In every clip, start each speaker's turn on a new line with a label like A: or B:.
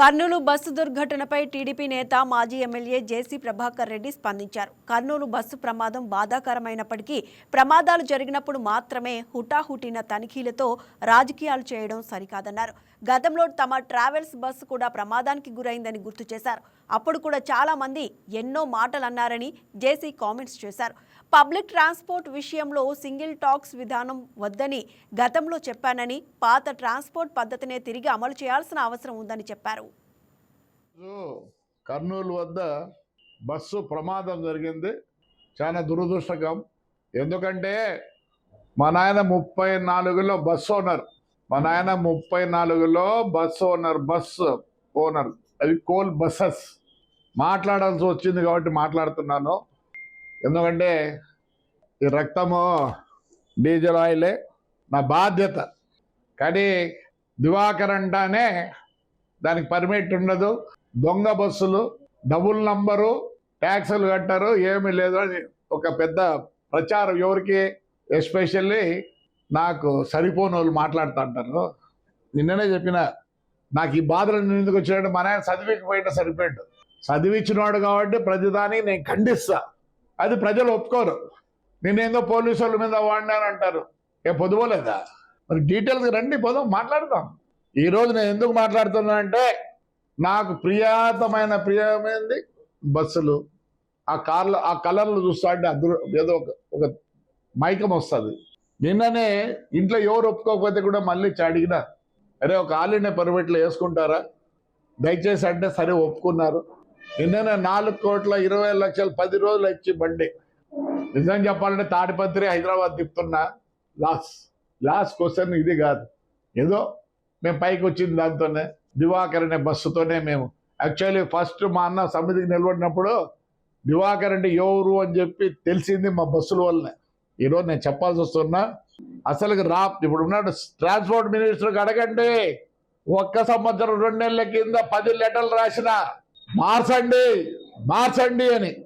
A: Kurnool bus దుర్ఘటనపై TDP నేత మాజీ MLA జేసీ ప్రభాకర్ రెడ్డి స్పందించారు. కర్నూలు బస్సు ప్రమాదం బాధాకరమైనప్పటికీ ప్రమాదాలు జరిగినప్పుడు మాత్రమే హుటాహుటిన తనిఖీలతో రాజకీయాలు చేయడం సరికాదన్నారు. గతంలో తమ ట్రావెల్స్ బస్సు కూడా ప్రమాదానికి గురైందని గుర్తు చేశారు. అప్పుడు కూడా చాలా మంది ఎన్నో మాటలు అన్నారని జేసీ కామెంట్స్ చేశారు. పబ్లిక్ ట్రాన్స్పోర్ట్ విషయంలో సింగిల్ టాక్స్ విధానం వద్దని గతంలో చెప్పానని పాత ట్రాన్స్పోర్ట్ పద్ధతినే తిరిగి అమలు చేయాల్సిన అవసరం ఉందని చెప్పారు.
B: కర్నూలు వద్ద బస్సు ప్రమాదం జరిగింది. చాలా దురదృష్టకం ఎందుకంటే మా నాయన ముప్పై నాలుగులో బస్సు ఓనర్. మా నాయన ముప్పై నాలుగులో బస్సు ఓనర్ బస్సు ఓనర్. అవి కోల్ బస్సెస్. మాట్లాడాల్సి వచ్చింది కాబట్టి మాట్లాడుతున్నాను. ఎందుకంటే ఈ రక్తము డీజిల్ ఆయిలే నా బాధ్యత. కానీ దివాకర్ అంటానే దానికి పర్మిట్ ఉండదు. దొంగ బస్సులు డబుల్ నంబరు ట్యాక్సులు కట్టరు ఏమీ లేదు అని ఒక పెద్ద ప్రచారం ఎవరికి ఎస్పెషల్లీ నాకు సరిపోని వాళ్ళు మాట్లాడుతూ అంటారు. నిన్ననే చెప్పిన నాకు ఈ బాధలు నేను ఎందుకు వచ్చినట్టు మన ఆయన చదివికపోయినా సరిపోయాడు. చదివిచ్చినాడు కాబట్టి ప్రతిదానికి నేను ఖండిస్తా. అది ప్రజలు ఒప్పుకోరు. నేనేందో పోలీసు వాళ్ళ మీద వాడినాను అంటారు ఏ పొదువలేదా మరి డీటెయిల్స్ రండి పోదాం మాట్లాడదాం. ఈ రోజు నేను ఎందుకు మాట్లాడుతున్నానంటే నాకు ప్రియాతమైన ప్రియమైనది బస్సులు. ఆ కార్లు ఆ కలర్లు చూస్తా అంటే అదృ ఏదో ఒక ఒక మైకం వస్తుంది. నిన్ననే ఇంట్లో ఎవరు ఒప్పుకోకపోతే కూడా మళ్ళీ అడిగినా అరే ఒక ఆలినే ఇండియా వేసుకుంటారా? దయచేసి అంటే సరే ఒప్పుకున్నారు. నిన్ననే నాలుగు కోట్ల ఇరవై లక్షలు పది రోజులు ఇచ్చి బండి. నిజం చెప్పాలంటే తాడిపత్రి హైదరాబాద్ తిప్పుతున్నా. లాస్. లాస్ట్ క్వశ్చన్ ఇది కాదు. ఏదో మేము పైకి వచ్చింది దాంతోనే దివాకర్ అనే బస్సుతోనే మేము. యాక్చువల్లీ ఫస్ట్ మా అన్న సమితికి నిలబడినప్పుడు దివాకర్ అంటే ఎవరు అని చెప్పి తెలిసింది మా బస్సుల వల్లనే. ఈరోజు నేను చెప్పాల్సి వస్తున్నా అసలు రా ఇప్పుడు ఉన్నాడు ట్రాన్స్పోర్ట్ మినిస్టర్కి అడగండి. ఒక్క సంవత్సరం రెండు నెలల కింద పది లెటర్లు రాసిన. మార్చండి మార్చండి అని.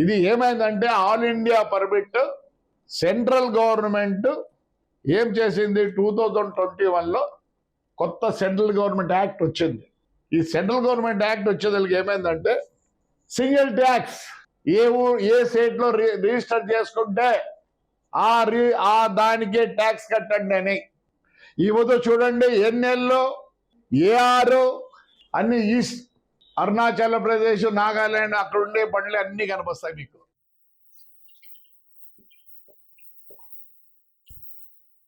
B: ఇది ఏమైందంటే all India permit central government ఏం చేసింది? టూ థౌజండ్ ట్వంటీ వన్లో కొత్త సెంట్రల్ గవర్నమెంట్ యాక్ట్ వచ్చింది. ఈ సెంట్రల్ గవర్నమెంట్ యాక్ట్ వచ్చేదానికి ఏమైందంటే సింగిల్ ట్యాక్స్ ఏ ఊ ఏ స్టేట్లో రిజిస్టర్ చేసుకుంటే ఆ రి ఆ దానికే ట్యాక్స్ కట్టండి అని. ఈ చూడండి ఎన్నెల్లో ఏఆర్ అన్ని ఈస్ట్ అరుణాచల్ ప్రదేశ్ నాగాలాండ్ అక్కడ ఉండే పనులు అన్నీ కనిపిస్తాయి మీకు.